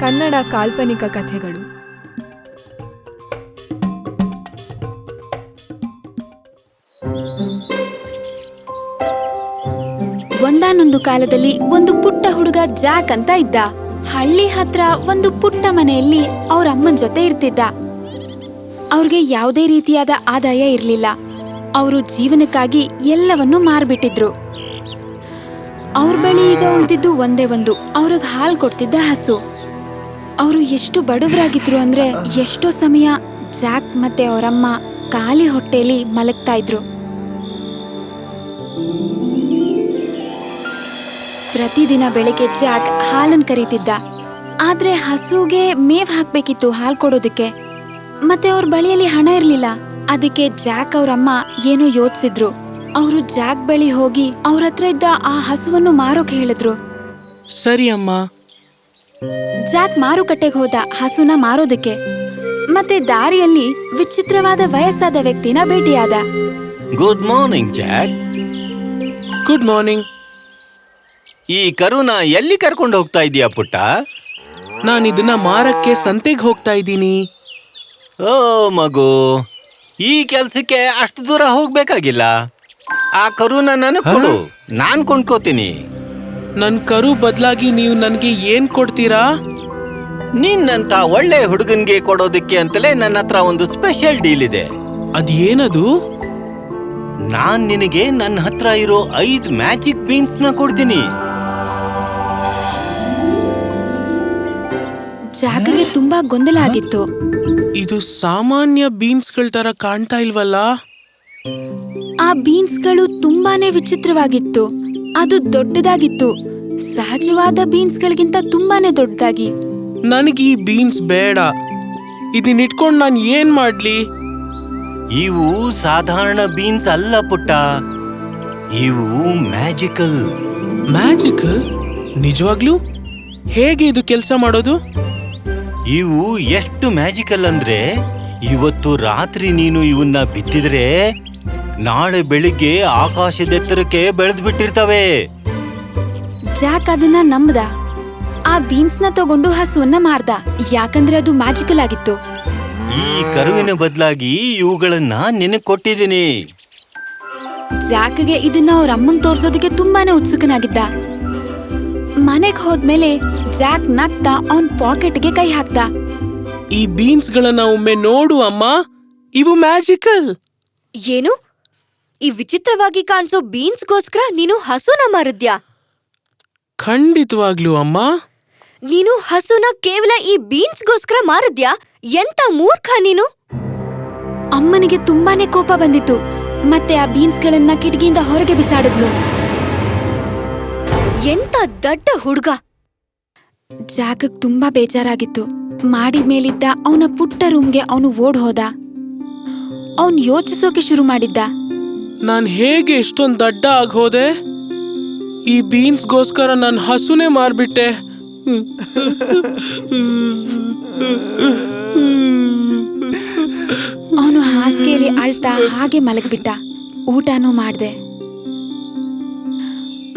ಕನ್ನಡ ಕಾಲ್ಪನಿಕ ಕಥೆಗಳು. ಒಂದಾನೊಂದು ಕಾಲದಲ್ಲಿ ಒಂದು ಪುಟ್ಟ ಹುಡುಗ ಜಾಕ್ ಅಂತ ಇದ್ದ. ಹಳ್ಳಿ ಹತ್ರ ಒಂದು ಪುಟ್ಟ ಮನೆಯಲ್ಲಿ ಅವ್ರ ಅಮ್ಮನ ಜೊತೆ ಇರ್ತಿದ್ದ. ಅವ್ರಿಗೆ ಯಾವುದೇ ರೀತಿಯಾದ ಆದಾಯ ಇರಲಿಲ್ಲ. ಅವರು ಜೀವನಕ್ಕಾಗಿ ಎಲ್ಲವನ್ನೂ ಮಾರ್ಬಿಟ್ಟಿದ್ರು. ಅವ್ರ ಬಳಿ ಈಗ ಉಳಿದಿದ್ದು ಒಂದೇ ಒಂದು, ಅವ್ರಿಗೆ ಹಾಲು ಕೊಡ್ತಿದ್ದ ಹಸು. ಅವರು ಎಷ್ಟು ಬಡವರಾಗಿದ್ರು ಅಂದ್ರೆ ಎಷ್ಟೋ ಸಮಯ ಜಾಕ್ ಮತ್ತೆ ಅವರಮ್ಮ ಖಾಲಿ ಹೊಟ್ಟೆಲಿ ಮಲಗ್ತಾ ಇದ್ರು. ಪ್ರತಿದಿನ ಬೆಳಿಗ್ಗೆ ಜಾಕ್ ಹಾಲನ್ ಕರೀತಿದ್ದ. ಆದ್ರೆ ಹಸುಗೆ ಮೇವ್ ಹಾಕ್ಬೇಕಿತ್ತು ಹಾಲ್ ಕೊಡೋದಕ್ಕೆ. ಮತ್ತೆ ಅವ್ರ ಬಳಿಯಲ್ಲಿ ಹಣ ಇರ್ಲಿಲ್ಲ. ಅದಕ್ಕೆ ಜಾಕ್ ಅವರಮ್ಮ ಏನೋ ಯೋಚಿಸಿದ್ರು. ಅವರು ಜಾಕ್ ಬಳಿ ಹೋಗಿ ಅವ್ರ ಹತ್ರ ಇದ್ದ ಆ ಹಸುವನ್ನು ಮಾರೋಕೆ ಹೇಳಿದ್ರು. ಸರಿ ಅಮ್ಮ. ಜಾಕ್ ಮಾರುಕಟ್ಟೆಗೆ ಹೋದ ಹಸುನ ಮಾರೋದಕ್ಕೆ ಮತ್ತೆ ದಾರಿಯಲ್ಲಿ ವಿಚಿತ್ರವಾದ ವಯಸ್ಸಾದ ವ್ಯಕ್ತಿನ ಭೇಟಿಯಾದ. Good morning Jack good morning ಈ ಕರುನ ಎಲ್ಲಿ ಕರ್ಕೊಂಡು ಹೋಗ್ತಾ ಇದೀಯಾ ಪುಟ್ಟ? ನಾನು ಇದನ್ನ ಮಾರಕ್ಕೆ ಸಂತೆಗೆ ಹೋಗ್ತಾ ಇದ್ದೀನಿ. ಓ ಮಗು ಈ ಕೆಲ್ಸಕ್ಕೆ ಅಷ್ಟು ದೂರ ಹೋಗ್ಬೇಕಾಗಿಲ್ಲ. ಆ ಕರುನ ನನಗ್ ಕೊಡು. ನಾನ್ ಕೊಂಡ್ಕೋತೀನಿ. ನನ್ ಕರು ಬದಲಾಗಿ ನೀವು ನನಗೆ ಏನ್ ಕೊಡ್ತೀರಾ? ನಿನ್ನಂತ ಒಳ್ಳೆ ಹುಡುಗನ್ಗೆ ಕೊಡೋದಕ್ಕೆ ಅಂತಲೇ ನನ್ನ ಹತ್ರ ಒಂದು ಸ್ಪೆಷಲ್ ಡೀಲ್ ಇದೆ. ಅದೇನದು? ನಾನ್ ನಿನಗೆ ನನ್ನ ಹತ್ರ ಇರೋ ಐದ್ ಮ್ಯಾಜಿಕ್ ಬೀನ್ಸ್ನ ಕೊಡ್ತೀನಿ ಜಾಗಗೆ ತುಂಬಾ ಗೊಂದಲ ಆಗಿತ್ತು. ಇದು ಸಾಮಾನ್ಯ ಬೀನ್ಸ್ಗಳ ತರ ಕಾಣ್ತಾ ಇಲ್ವಲ್ಲ? ಆ ಬೀನ್ಸ್ಗಳು ತುಂಬಾನೇ ವಿಚಿತ್ರವಾಗಿತ್ತು. ಅದು ದೊಡ್ಡದಾಗಿತ್ತು. ಸಹಜವಾದ ಬೀನ್ಸ್ಗಳಿಗಿಂತ ತುಂಬಾನೇ ದೊಡ್ಡದಾಗಿ. ನನಗೆ ಈ ಬೀನ್ಸ್ ಬೇಡ. ಇದನ್ನಿಟ್ಕೊಂಡು ನಾನು ಏನ್ ಮಾಡ್ಲಿ? ಇವು ಸಾಧಾರಣ ಬೀನ್ಸ್ ಅಲ್ಲ ಪುಟ್ಟ. ಇವು ಮ್ಯಾಜಿಕಲ್. ಮ್ಯಾಜಿಕಲ್? ನಿಜವಾಗ್ಲೂ? ಹೇಗೆ ಇದು ಕೆಲಸ ಮಾಡೋದು? ಇವು ಎಷ್ಟು ಮ್ಯಾಜಿಕಲ್ ಅಂದ್ರೆ ಇವತ್ತು ರಾತ್ರಿ ನೀನು ಇವನ್ನ ಬಿತ್ತಿದ್ರೆ ನಾಳೆ ಬೆಳಿಗ್ಗೆ ಆಕಾಶದೆತ್ತರಕ್ಕೆ ಬೆಳೆದು ಬಿಟ್ಟಿರ್ತವೆ ಜಾಕ್ ಅದನ್ನ ನಂಬ್ದ? ಆ ಬೀನ್ಸ್ನ ತಗೊಂಡು ಹಸುವನ್ನ ಮಾರ್ದ. ಯಾಕಂದ್ರೆ ಅದು ಮ್ಯಾಜಿಕಲ್ ಆಗಿತ್ತು. ಈ ಕರುವಿನ ಬದಲಾಗಿ ಇವುಗಳನ್ನ ನಿನಗ್ ಕೊಟ್ಟಿದ್ದೀನಿ. ಜಾಕ್ಗೆ ಇದನ್ನ ಅವ್ರ ಅಮ್ಮಂಗ್ ತೋರ್ಸೋದಕ್ಕೆ ತುಂಬಾನೇ ಉತ್ಸುಕನಾಗಿದ್ದ. ಮನೆಗ್ ಹೋದ್ಮೇಲೆ ಜಾಕ್ ನಗ್ತಾ ಅವನ್ ಪಾಕೆಟ್ಗೆ ಕೈ ಹಾಕ್ದ. ಈ ಬೀನ್ಸ್ಗಳನ್ನ ಒಮ್ಮೆ ನೋಡು ಅಮ್ಮ. ಇವು ಮ್ಯಾಜಿಕಲ್ ಏನು? ಈ ವಿಚಿತ್ರವಾಗಿ ಕಾಣಿಸೋ ಬೀನ್ಸ್ಗೋಸ್ಕರ ನೀನು ಹಸುನ ಮಾರಿದ್ಯಾ ಖಂಡಿತವಾಗ್ಲೂ ಅಮ್ಮ. ನೀನು ಹಸುನ ಕೇವಲ ಈ ಬೀನ್ಸ್ಗೋಸ್ಕರ ಮಾರಿದ್ಯಾ ಎಂತ ಮೂರ್ಖ ನೀನು? ಅಮ್ಮನಿಗೆ ತುಂಬಾನೇ ಕೋಪ ಬಂದಿತ್ತು. ಮತ್ತೆ ಆ ಬೀನ್ಸ್ಗಳನ್ನ ಕಿಟಕಿಯಿಂದ ಹೊರಗೆ ಬಿಸಾಡಿದ್ಲು. ಎಂತ ದಡ್ಡ ಹುಡುಗ. ಜಾಗಕ್ ತುಂಬಾ ಬೇಜಾರಾಗಿತ್ತು. ಮಾಡಿ ಮೇಲಿದ್ದ ಅವನ ಪುಟ್ಟ ರೂಮ್ಗೆ ಅವನು ಓಡ್ ಹೋದ ಅವನ್ ಯೋಚಿಸೋಕೆ ಶುರು ಮಾಡಿದ್ದ. ನಾನ್ ಹೇಗೆ ಇಷ್ಟೊಂದು ದಡ್ಡ ಆಗೋದೆ ಈ ಬೀನ್ಸ್ಗೋಸ್ಕರ ನಾನು ಹಸುನೇ ಮಾರ್ಬಿಟ್ಟೆ. ಅವನು ಹಾಸಿಗೆಯಲ್ಲಿ ಅಳ್ತಾ ಹಾಗೆ ಮಲಗಿಬಿಟ್ಟ. ಊಟನೂ ಮಾಡ್ದೆ.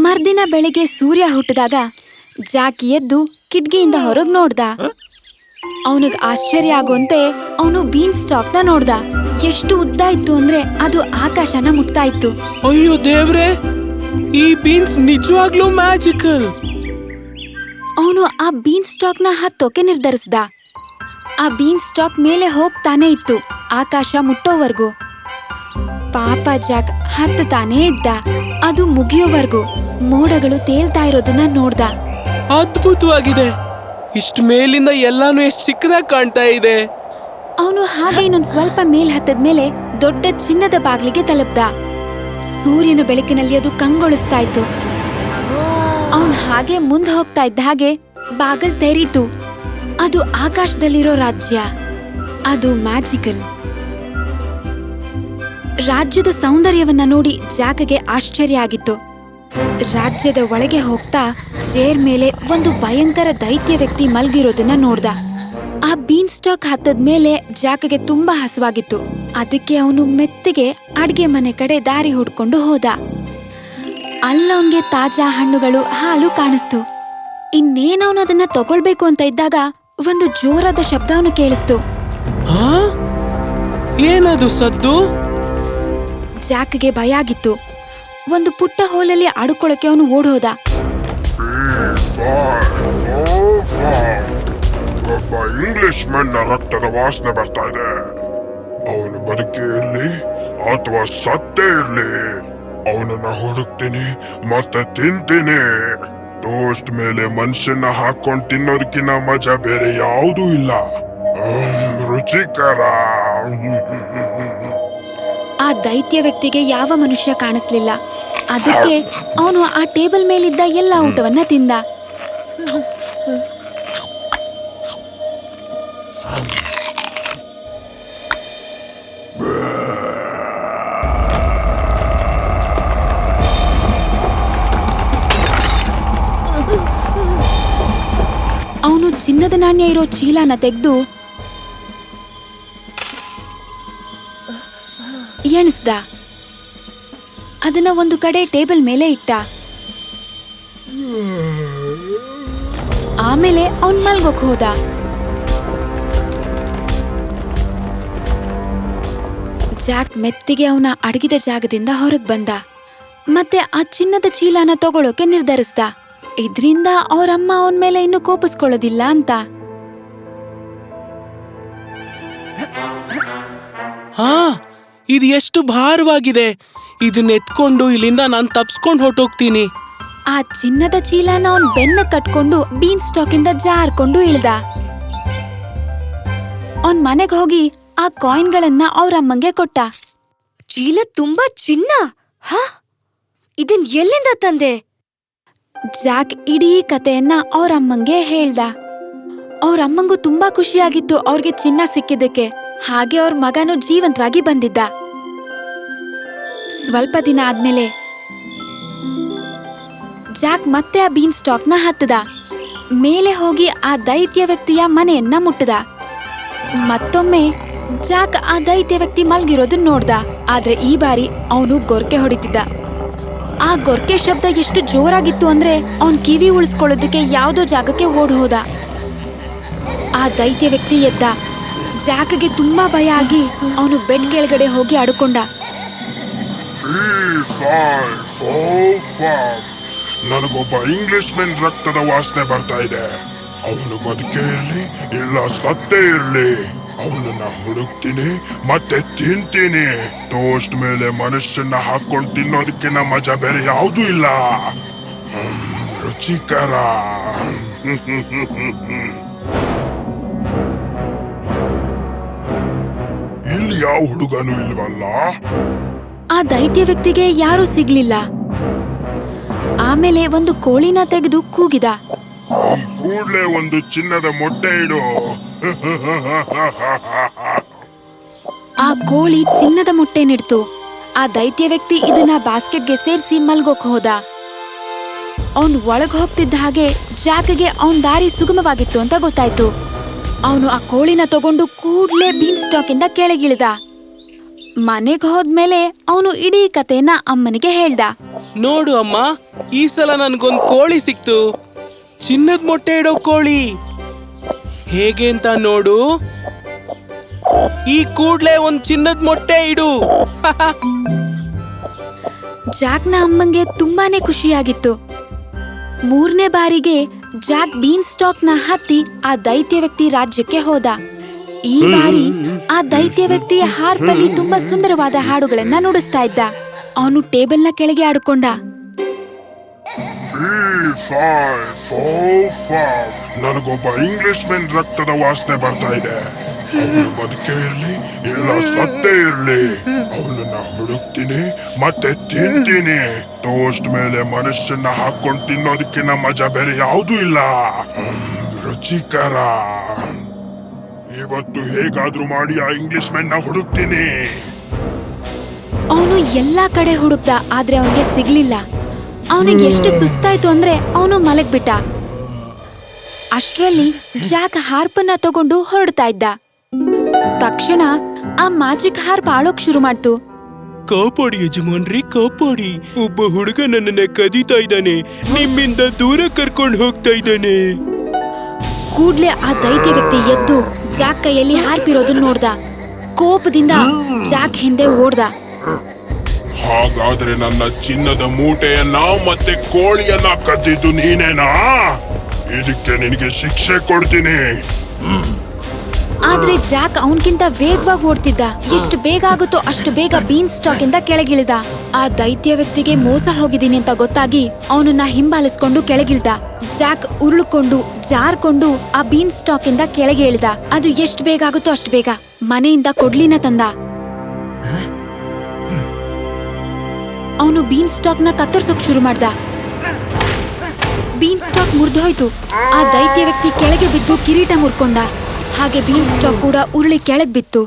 ಮರ್ದಿನ ಬೆಳಿಗ್ಗೆ ಸೂರ್ಯ ಹುಟ್ಟಿದಾಗ ಜಾಕಿ ಎದ್ದು ಕಿಟ್ಗಿಯಿಂದ ಹೊರಗೆ ನೋಡ್ದ. ಅವನಿಗೆ ಆಶ್ಚರ್ಯ ಆಗೋಂತೆ ಅವನು ಬೀನ್ಸ್ ಸ್ಟಾಕ್ನ ನೋಡ್ದ. ಎಷ್ಟು ಉದ್ದ ಇತ್ತು ಅಂದ್ರೆ ಅದು ಆಕಾಶನ ಮುಟ್ತಾ ಇತ್ತು. ಅಯ್ಯೋ ದೇವ್ರೆ ಈ ಬೀನ್ಸ್ ನಿಜವಾಗ್ಲೂ ಮ್ಯಾಜಿಕಲ್. ಅವನು ಆ ಬೀನ್ ಸ್ಟಾಕ್ನ ಹತ್ತೋಕೆ ನಿರ್ಧರಿಸ್ದ. ಆ ಬೀನ್ ಸ್ಟಾಕ್ ಮೇಲೆ ಹೋಗ್ತಾನೆ ಇತ್ತು ಆಕಾಶ ಮುಟ್ಟೋವರೆಗೂ. ಪಾಪ ಜಾಕ್ ಹತ್ತತಾನೇ ಇದ್ದ ಅದು ಮುಗಿಯೋವರೆಗೂ ಮೋಡಗಳು ತೇಲ್ತಾ ಇರೋದನ್ನ ನೋಡ್ದ. ಅದ್ಭುತವಾಗಿದೆ ಇಷ್ಟ ಮೇಲಿಂದ ಎಲ್ಲಾನು ಎಷ್ಟು ಚಿಕ್ಕದಾಗಿ ಕಾಣ್ತಾ ಇದೆ. ಅವನು ಹಾಗೆ ಇನ್ನೊಂದು ಸ್ವಲ್ಪ ಮೇಲ್ ಹತ್ತದ್ಮೇಲೆ ದೊಡ್ಡ ಚಿನ್ನದ ಬಾಗಿಲಿಗೆ ತಲುಪ್ದ. ಸೂರ್ಯನ ಬೆಳಕಿನಲ್ಲಿ ಅದು ಕಂಗೊಳಿಸ್ತಾ ಇತ್ತು ಅವನು ಹಾಗೆ ಮುಂದೆ ಹೋಗ್ತಾ ಇದ್ದ ಹಾಗೆ ಬಾಗಲ್ ತೆರೀತು. ಅದು ಆಕಾಶದಲ್ಲಿರೋ ರಾಜ್ಯ. ಅದು ಮ್ಯಾಜಿಕಲ್. ರಾಜ್ಯದ ಸೌಂದರ್ಯವನ್ನ ನೋಡಿ ಜಾಗಗೆ ಆಶ್ಚರ್ಯ ಆಗಿತ್ತು. ರಾಜ್ಯದ ಒಳಗೆ ಹೋಗ್ತಾ ಚೇರ್ ಮೇಲೆ ಒಂದು ಭಯಂಕರ ದೈತ್ಯ ವ್ಯಕ್ತಿ ಮಲ್ಗಿರೋದನ್ನ ನೋಡ್ದ. ಆ ಬೀನ್ ಸ್ಟಾಕ್ ಹತ್ತದ ಮೇಲೆ ಜಾಕಗೆ ತುಂಬಾ ಹಸುವಾಗಿತ್ತು. ಅದಕ್ಕೆ ಅವನು ಮೆತ್ತಿಗೆ ಅಡ್ಗೆ ಮನೆ ಕಡೆ ದಾರಿ ಹುಡ್ಕೊಂಡು ಹೋದ. ಅಲ್ಲವನ್ಗೆ ತಾಜಾ ಹಣ್ಣುಗಳು ಹಾಲು ಕಾಣಿಸ್ತು. ಇನ್ನೇನವನು ಅದನ್ನ ತಗೊಳ್ಬೇಕು ಅಂತ ಇದ್ದಾಗ ಒಂದು ಜೋರಾದ ಶಬ್ದ ಅವನು ಕೇಳಿಸ್ತು. ಏನದು ಸದ್ದು? ಜಾಕ್ಗೆ ಭಯ ಆಗಿತ್ತು. ಒಂದು ಪುಟ್ಟ ಹೋಲಲ್ಲಿ ಆಡುಕೊಳ್ಳಕ್ಕೆ ಅವನು ಓಡೋದ ಒಬ್ಬ ಇಂಗ್ಲಿಷ್ ಮಣ್ಣ ರಕ್ತದ ವಾಸನೆ ಬರ್ತಾ ಇದೆ. ಅವನು ಬದುಕಿ ಇರ್ಲಿ ಅಥವಾ ಸತ್ತೇ ಇರ್ಲಿ. ಅವನನ್ನ ಹುಡುಕ್ತೀನಿ ಮತ್ತೆ ತಿಂತೀನಿ. ಟೋಸ್ಟ್ ಮೇಲೆ ಮನುಷ್ಯನ ಹಾಕೊಂಡು ತಿನ್ನೋದಕ್ಕಿಂತ ಮಜಾ ಬೇರೆ ಯಾವುದೂ ಇಲ್ಲ. ರುಚಿಕರ. ಆ ದೈತ್ಯ ವ್ಯಕ್ತಿಗೆ ಯಾವ ಮನುಷ್ಯ ಕಾಣಿಸ್ಲಿಲ್ಲ. ಅದಕ್ಕೆ ಅವನು ಆ ಟೇಬಲ್ ಮೇಲಿದ್ದ ಎಲ್ಲ ಊಟವನ್ನ ತಿಂದ. ಚಿನ್ನದ ನಾಣ್ಯ ಇರೋ ಚೀಲನ ತೆಗೆದು ಎಣಿಸ್ದ. ಅದನ್ನ ಒಂದು ಕಡೆ ಟೇಬಲ್ ಮೇಲೆ ಇಟ್ಟ. ಆಮೇಲೆ ಅವನ್ ಮಲ್ಗೋಕ್ ಹೋದ. ಜಾಕ್ ಮೆತ್ತಿಗೆ ಅವನ ಅಡಗಿದ ಜಾಗದಿಂದ ಹೊರಗ್ ಬಂದ. ಮತ್ತೆ ಆ ಚಿನ್ನದ ಚೀಲನ ತಗೊಳ್ಳೋಕೆ ನಿರ್ಧರಿಸ್ದ. ಇದ್ರಿಂದ ಅವರಮ್ಮ ಅವನ್ ಮೇಲೆ ಇನ್ನು ಕೋಪಿಸ್ಕೊಳ್ಳೋದಿಲ್ಲ ಅಂತ. ಹಾ ಇದು ಎಷ್ಟು ಭಾರವಾಗಿದೆ. ಇದನ್ನ ಎತ್ಕೊಂಡು ಇಲ್ಲಿಂದ ನಾನು ತಪ್ಸ್ಕೊಂಡು ಹೊರ್ಟೋಗ್ತೀನಿ. ಆ ಚಿನ್ನದ ಚೀಲನ ಅವನ್ ಬೆನ್ನ ಕಟ್ಕೊಂಡು ಬೀನ್ ಸ್ಟಾಕ್ ಇಂದ ಜಾರ್ಕೊಂಡು ಇಳ್ದ. ಅವನ್ ಮನೆಗೆ ಹೋಗಿ ಆ ಕಾಯಿನ್ಗಳನ್ನ ಅವ್ರ ಅಮ್ಮಂಗೆ ಕೊಟ್ಟ. ಚೀಲ ತುಂಬಾ ಚಿನ್ನ ಹ? ಇದನ್ ಎಲ್ಲಿಂದ ತಂದೆ? ಜಾಕ್ ಇಡೀ ಕತೆಯನ್ನ ಅವ್ರ ಅಮ್ಮಂಗೆ ಹೇಳ್ದ. ಅವ್ರ ಅಮ್ಮಂಗೂ ತುಂಬಾ ಖುಷಿಯಾಗಿತ್ತು ಅವ್ರಿಗೆ ಚಿನ್ನ ಸಿಕ್ಕಿದ್ದಕ್ಕೆ. ಹಾಗೆ ಅವ್ರ ಮಗನು ಜೀವಂತವಾಗಿ ಬಂದಿದ್ದ. ಸ್ವಲ್ಪ ದಿನ ಆದ್ಮೇಲೆ ಜಾಕ್ ಮತ್ತೆ ಆ ಬೀನ್ ಸ್ಟಾಕ್ನ ಹತ್ತದ. ಮೇಲೆ ಹೋಗಿ ಆ ದೈತ್ಯ ವ್ಯಕ್ತಿಯ ಮನೆಯನ್ನ ಮುಟ್ಟದ. ಮತ್ತೊಮ್ಮೆ ಜಾಕ್ ಆ ದೈತ್ಯ ವ್ಯಕ್ತಿ ಮಲ್ಗಿರೋದನ್ನ ನೋಡ್ದ. ಆದ್ರೆ ಈ ಬಾರಿ ಅವನು ಗೊರಕೆ ಹೊಡಿತಿದ್ದ. ಗೊರ್ಕೆ ಶಬ್ದ ಎಷ್ಟು ಜೋರಾಗಿತ್ತು ಅಂದ್ರೆ ಅವನ್ ಕಿವಿ ಉಳಿಸ್ಕೊಳ್ಳೋದಕ್ಕೆ ಯಾವ್ದೋ ಜಾಗಕ್ಕೆ ಓಡ್ ಹೋದ. ಆ ದೈತ್ಯ ವ್ಯಕ್ತಿ ಎದ್ದ. ಜಾಗಕ್ಕೆ ತುಂಬಾ ಭಯ ಆಗಿ ಅವನು ಬೆಡ್ ಕೆಳಗಡೆ ಹೋಗಿ ಅಡ್ಕೊಂಡ. ನನಗೊಬ್ಬ ಇಂಗ್ಲಿಷ್ ಮೆನ್ ರಕ್ತದ ವಾಸನೆ ಬರ್ತಾ ಇದೆ. ಅವನು ಬದುಕೇ ಇರ್ಲಿ, ಇಲ್ಲ ಸತ್ತೇ ಇರ್ಲಿ. ಅವನನ್ನ ಹುಡುಕ್ತೀನಿ ಮತ್ತೆ ತಿಂತೀನಿ. ಟೋಸ್ಟ್ ಮೇಲೆ ಮನುಷ್ಯನ ಹಾಕೊಂಡು ತಿನ್ನೋದಕ್ಕಿಂತ ಮಜಾ ಬೇರೆ ಯಾವುದೂ ಇಲ್ಲ. ರುಚಿಕರ. ಇಲ್ಲಿ ಯಾವ ಹುಡುಗನೂ ಇಲ್ವಲ್ಲ? ಆ ದೈತ್ಯ ವ್ಯಕ್ತಿಗೆ ಯಾರೂ ಸಿಗ್ಲಿಲ್ಲ. ಆಮೇಲೆ ಒಂದು ಕೋಳಿನ ತೆಗೆದು ಕೂಗಿದ. ಕೂಡ್ಲೆ ಒಂದು ಚಿನ್ನದ ಮೊಟ್ಟೆ ಇಡು. ಆ ಕೋಳಿ ಚಿನ್ನದ ಮೊಟ್ಟೆ ನಿಡ್ತು. ಆ ದೈತ್ಯ ವ್ಯಕ್ತಿ ಇದನ್ನ ಬಾಸ್ಕೆಟ್ಗೆ ಸೇರಿಸಿ ಮಲ್ಗೋಕ್ ಹೋದ. ಅವನ್ ಒಳಗ್ ಹೋಗ್ತಿದ್ದ ಹಾಗೆ ಜಾಕ್ಗೆ ಅವನ್ ದಾರಿ ಸುಗಮವಾಗಿತ್ತು ಅಂತ ಗೊತ್ತಾಯ್ತು. ಅವನು ಆ ಕೋಳಿನ ತಗೊಂಡು ಕೂಡ್ಲೇ ಬೀನ್ ಸ್ಟಾಕ್ ಇಂದ ಕೆಳಗಿಳಿದ. ಮನೆಗ್ ಹೋದ್ಮೇಲೆ ಅವನು ಇಡೀ ಕಥೆನ ಅಮ್ಮನಿಗೆ ಹೇಳ್ದ. ನೋಡು ಅಮ್ಮ ಈ ಸಲ ನನ್ಗೊಂದ್ ಕೋಳಿ ಸಿಕ್ತು. ಚಿನ್ನದ ಮೊಟ್ಟೆ ಇಡೋ ಕೋಳಿ. ಹೇಗೆ ಅಂತ ನೋಡು. ಈ ಕೂಡ್ಲೆ ಒಂದ್ ಚಿನ್ನದ ಮೊಟ್ಟೆ ಇಡು. ಜಾಕ್ನ ಅಮ್ಮಂಗೆ ತುಂಬಾನೇ ಖುಷಿಯಾಗಿತ್ತು. ಮೂರನೇ ಬಾರಿಗೆ ಜಾಕ್ ಬೀನ್ ಸ್ಟಾಕ್ನ ಹತ್ತಿ ಆ ದೈತ್ಯ ವ್ಯಕ್ತಿ ರಾಜ್ಯಕ್ಕೆ ಹೋದ. ಈ ಬಾರಿ ಆ ದೈತ್ಯ ವ್ಯಕ್ತಿಯ ಹಾರ್ಪಲ್ಲಿ ತುಂಬಾ ಸುಂದರವಾದ ಹಾಡುಗಳನ್ನ ನುಡಿಸ್ತಾ ಇದ್ದ. ಅವನು ಟೇಬಲ್ನ ಕೆಳಗೆ ಆಡ್ಕೊಂಡ. ನನಗೊಬ್ಬ ಇಂಗ್ಲಿಷ್ ಮೆನ್ ರಕ್ತದ ವಾಸನೆ ಬರ್ತಾ ಇದೆ. ಬದುಕೇ ಇರ್ಲಿ, ಇಲ್ಲ ಸತ್ತೇ ಇರ್ಲಿ. ಅವನನ್ನ ಹುಡುಕ್ತೀನಿ, ಮತ್ತೆ ತಿಂತೀನಿ. ಟೋಸ್ಟ್ ಮೇಲೆ ಮನುಷ್ಯನ ಹಾಕೊಂಡು ತಿನ್ನೋದಕ್ಕಿಂತ ಮಜಾ ಬೇರೆ ಯಾವುದೂ ಇಲ್ಲ. ರುಚಿಕರ. ಇವತ್ತು ಹೇಗಾದ್ರೂ ಮಾಡಿ ಆ ಇಂಗ್ಲಿಷ್ ಮೆನ್ನ ಹುಡುಕ್ತೀನಿ. ಅವನು ಎಲ್ಲಾ ಕಡೆ ಹುಡುಕ್ದ, ಆದ್ರೆ ಅವನಿಗೆ ಸಿಗ್ಲಿಲ್ಲ. ಅವನಿಗೆ ಎಷ್ಟು ಸುಸ್ತಾಯ್ತು ಅಂದ್ರೆ ಅವನು ಮಲಗ್ಬಿಟ್ಟ. ಅಷ್ಟರಲ್ಲಿ ಜಾಕ್ ಹಾರ್ಪನ್ನ ತಗೊಂಡು ಹೊರಡ್ತಾ ಇದ್ದ. ತಕ್ಷಣ ಆ ಮ್ಯಾಜಿಕ್ ಹಾರ್ಪ್ ಆಳೋಕ್ ಶುರು ಮಾಡ್ತು. ಕಾಪಾಡಿ ಯಜಮಾನ್ರಿ ಕಾಪಾಡಿ. ಒಬ್ಬ ಹುಡುಗ ನನ್ನನ್ನ ಕದೀತಾ ಇದ್ದಾನೆ. ನಿಮ್ಮಿಂದ ದೂರ ಕರ್ಕೊಂಡು ಹೋಗ್ತಾ ಇದ್ದಾನೆ. ಕೂಡ್ಲೆ ಆ ದೈತ್ಯ ವ್ಯಕ್ತಿ ಎದ್ದು ಜಾಕ್ ಕೈಯಲ್ಲಿ ಹಾರ್ಪಿರೋದನ್ನ ನೋಡ್ದ. ಕೋಪದಿಂದ ಜಾಕ್ ಹಿಂದೆ ಓಡ್ದ. ಹಾಗಾದ್ರೆ ನನ್ನ ಚಿನ್ನದ ಮೂಟೆಯನ್ನ ಮತ್ತೆ ಕೋಳಿಯನ್ನ ಕದ್ದಿದ್ದು ನೀನೇನಾ? ಇದಕ್ಕೆ ನಿನಗೆ ಶಿಕ್ಷೆ ಕೊಡ್ತೀನಿ. ಆದ್ರೆ ಜಾಕ್ ಅವನ್ಗಿಂತ ವೇಗವಾಗಿ ಓಡ್ತಿದ್ದ. ಎಷ್ಟು ಬೇಗ ಆಗುತ್ತೋ ಅಷ್ಟು ಬೇಗ ಬೀನ್ ಸ್ಟಾಕ್ ಇಂದ ಕೆಳಗಿಳಿದ. ಆ ದೈತ್ಯ ವ್ಯಕ್ತಿಗೆ ಮೋಸ ಹೋಗಿದ್ದೀನಿ ಅಂತ ಗೊತ್ತಾಗಿ ಅವನನ್ನ ಹಿಂಬಾಲಿಸ್ಕೊಂಡು ಕೆಳಗಿಳ್ದ. ಜಾಕ್ ಉರುಳ್ಕೊಂಡು, ಜಾರ್ಕೊಂಡು ಆ ಬೀನ್ ಸ್ಟಾಕ್ ಇಂದ ಕೆಳಗೆ ಇಳಿದ. ಅದು ಎಷ್ಟು ಬೇಗ ಆಗುತ್ತೋ ಅಷ್ಟು ಬೇಗ ಮನೆಯಿಂದ ಕೊಡ್ಲಿನ ತಂದ. ಅವನು ಬೀನ್ ಸ್ಟಾಕ್ನ ಕತ್ತರಿಸೋಕ್ ಶುರು ಮಾಡ್ದ. ಬೀನ್ ಸ್ಟಾಕ್ ಮುರಿದೋಯ್ತು. ಆ ದೈತ್ಯ ವ್ಯಕ್ತಿ ಕೆಳಗೆ ಬಿದ್ದು ಕಿರೀಟ ಮುರ್ಕೊಂಡ. ಹಾಗೆ ಬೀನ್ ಸ್ಟಾಕ್ ಕೂಡ ಉರುಳಿ ಕೆಳಗೆ ಬಿತ್ತು.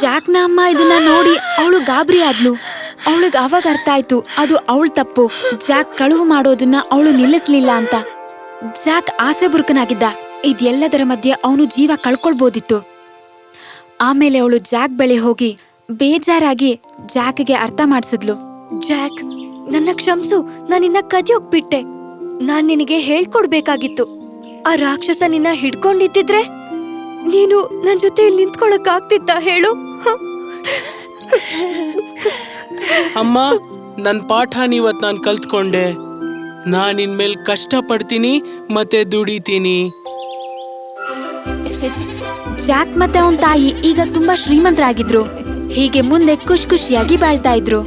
ಜಾಕ್ನ ಅಮ್ಮ ಇದನ್ನ ನೋಡಿ ಅವಳು ಗಾಬರಿ ಆದ್ಲು. ಅವಳಿಗೆ ಅವಾಗ ಅರ್ಥ ಆಯ್ತು ಅದು ಅವಳ ತಪ್ಪು. ಜಾಕ್ ಕಳುವು ಮಾಡೋದನ್ನ ಅವಳು ನಿಲ್ಲಿಸ್ಲಿಲ್ಲ ಅಂತ. ಜಾಕ್ ಆಸೆ ಬುರುಕನಾಗಿದ್ದ. ಇದೆಲ್ಲದರ ಮಧ್ಯೆ ಅವನು ಜೀವ ಕಳ್ಕೊಳ್ಬೋದಿತ್ತು. ಆಮೇಲೆ ಅವಳು ಜಾಕ್ ಬೆಳೆ ಹೋಗಿ ಬೇಜಾರಾಗಿ ಜಾಕ್ಗೆ ಅರ್ಥ ಮಾಡಿಸಿದ್ಲು. ಜಾಕ್ ನನ್ನ ಕ್ಷಮ್ಸು ನಾನಿನ್ನ ಕದಿಯೋಗ್ಬಿಟ್ಟೆ. ನಾನ್ ನಿನಗೆ ಹೇಳ್ಕೊಡ್ಬೇಕಾಗಿತ್ತು. ಆ ರಾಕ್ಷಸ ನಿನ್ನ ಹಿಡ್ಕೊಂಡಿದ್ದಿದ್ರೆ ನೀನು ನನ್ ಜೊತೆ ಇಲ್ಲಿ ನಿಂತ್ಕೊಳಕ್ ಆಗ್ತಿತ್ತ ಹೇಳು? ಅಮ್ಮ ನನ್ ಪಾಠ ನೀವತ್ ನಾನ್ ಕಲ್ತ್ಕೊಂಡೆ. ನಾನ್ ಇನ್ಮೇಲೆ ಕಷ್ಟ ಪಡ್ತೀನಿ ಮತ್ತೆ ದುಡಿತೀನಿ. ಜಾಕ್ ಮತ್ತೆ ಅವನ್ ತಾಯಿ ಈಗ ತುಂಬಾ ಶ್ರೀಮಂತರಾಗಿದ್ರು. ಹೀಗೆ ಮುಂದೆ ಖುಷ್ ಖುಷಿಯಾಗಿ ಬಾಳ್ತಾ ಇದ್ರು.